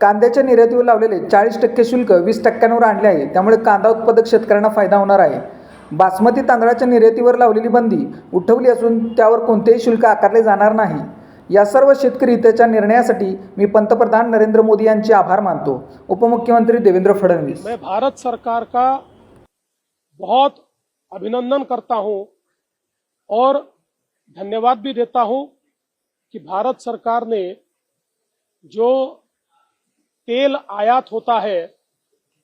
कांद्याच्या निर्यातीवर लावलेले चाळीस टक्के शुल्क वीस टक्क्यांवर आणले आहे. त्यामुळे कांदा उत्पादक शेतकऱ्यांना फायदा होणार आहे. बासमती तांदळाच्या निर्यातीवर लावलेली बंदी उठवली असून त्यावर कोणतेही शुल्क आकारले जाणार नाही. या सर्व शेतकरी हिताच्या निर्णयासाठी मी पंतप्रधान नरेंद्र मोदी यांचे आभार मानतो. उपमुख्यमंत्री देवेंद्र फडणवीस. मैं भारत सरकार का बहुत अभिनंदन करता हूं और धन्यवाद भी देता हूं कि भारत सरकार ने जो तेल आयात होता है,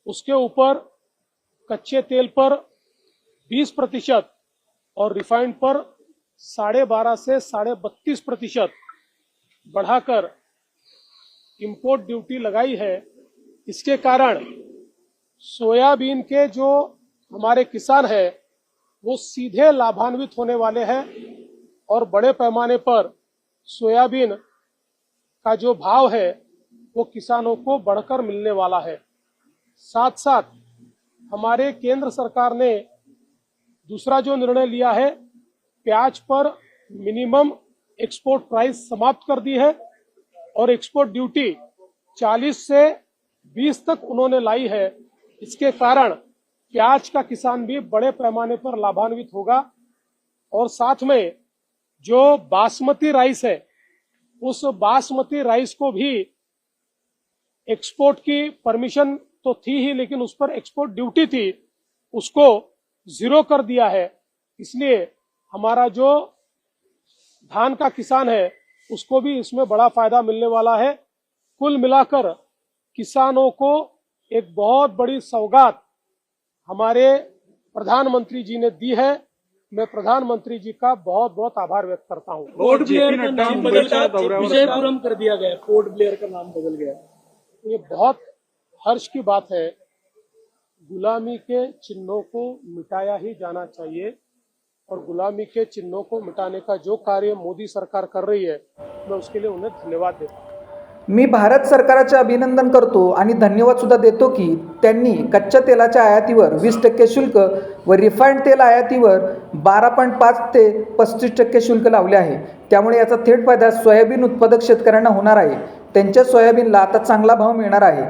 उसके ऊपर कच्चे तेल पर 20 प्रतिशत और रिफाइंड पर साढ़े बारह से साढ़े बत्तीस प्रतिशत बढ़ाकर इंपोर्ट ड्यूटी लगाई है। इसके कारण सोयाबीन के जो हमारे किसान हैं, वो सीधे लाभान्वित होने वाले हैं और बड़े पैमाने पर सोयाबीन का जो भाव है वो किसानों को बढ़कर मिलने वाला है। साथ साथ हमारे केंद्र सरकार ने दूसरा जो निर्णय लिया है, प्याज पर मिनिमम एक्सपोर्ट प्राइस समाप्त कर दी है और एक्सपोर्ट ड्यूटी 40 से 20 तक उन्होंने लाई है। इसके कारण प्याज का किसान भी बड़े पैमाने पर लाभान्वित होगा और साथ में जो बासमती राइस है, उस बासमती राइस को भी एक्सपोर्ट की परमिशन तो थी ही लेकिन उस पर एक्सपोर्ट ड्यूटी थी उसको ज़ीरो कर दिया है। इसलिए हमारा जो धान का किसान है उसको भी इसमें बड़ा फ़ायदा मिलने वाला है। कुल मिलाकर किसानों को एक बहुत बड़ी सौगात हमारे प्रधानमंत्री जी ने दी है। मैं प्रधानमंत्री जी का बहुत बहुत आभार व्यक्त करता हूँ। पोर्ट ब्लेयर का नाम मुंबईचा बदलकर विजयपुरम कर दिया गया। पोर्ट ब्लेयर का नाम बदल गया। ये बहुत हर्ष की बात है। गुलामी के चिन्हों को मिटाया ही जाना चाहिए और गुलामी के चिन्हों को मिटाने का जो कार्य मोदी सरकार कर रही है मैं उसके लिए उन्हें धन्यवाद देता मी भारत सरकारचे अभिनंदन करतो आणि धन्यवाद सुद्धा देतो की त्यांनी कच्च्या तेलाच्या आयातीवर वीस टक्के शुल्क व रिफाईंड तेल आयातीवर बारा पॉईंट पाच ते पस्तीस टक्के शुल्क लावले आहे. त्यामुळे याचा थेट फायदा सोयाबीन उत्पादक शेतकऱ्यांना होणार आहे. त्यांच्या सोयाबीनला आता चांगला भाव मिळणार आहे.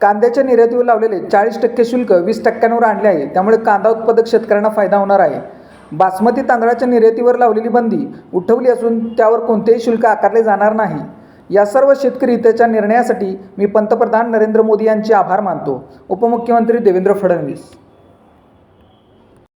कांद्याच्या निर्यातीवर लावलेले चाळीस टक्के शुल्क वीस टक्क्यांवर आणले आहे. त्यामुळे कांदा उत्पादक शेतकऱ्यांना फायदा होणार आहे. बासमती तांदळाच्या निर्यातीवर लावलेली बंदी उठवली असून त्यावर कोणतेही शुल्क आकारले जाणार नाही. या सर्व शेतकरी त्याच्या निर्णयासाठी मी पंतप्रधान नरेंद्र मोदी यांचे आभार मानतो. उपमुख्यमंत्री देवेंद्र फडणवीस.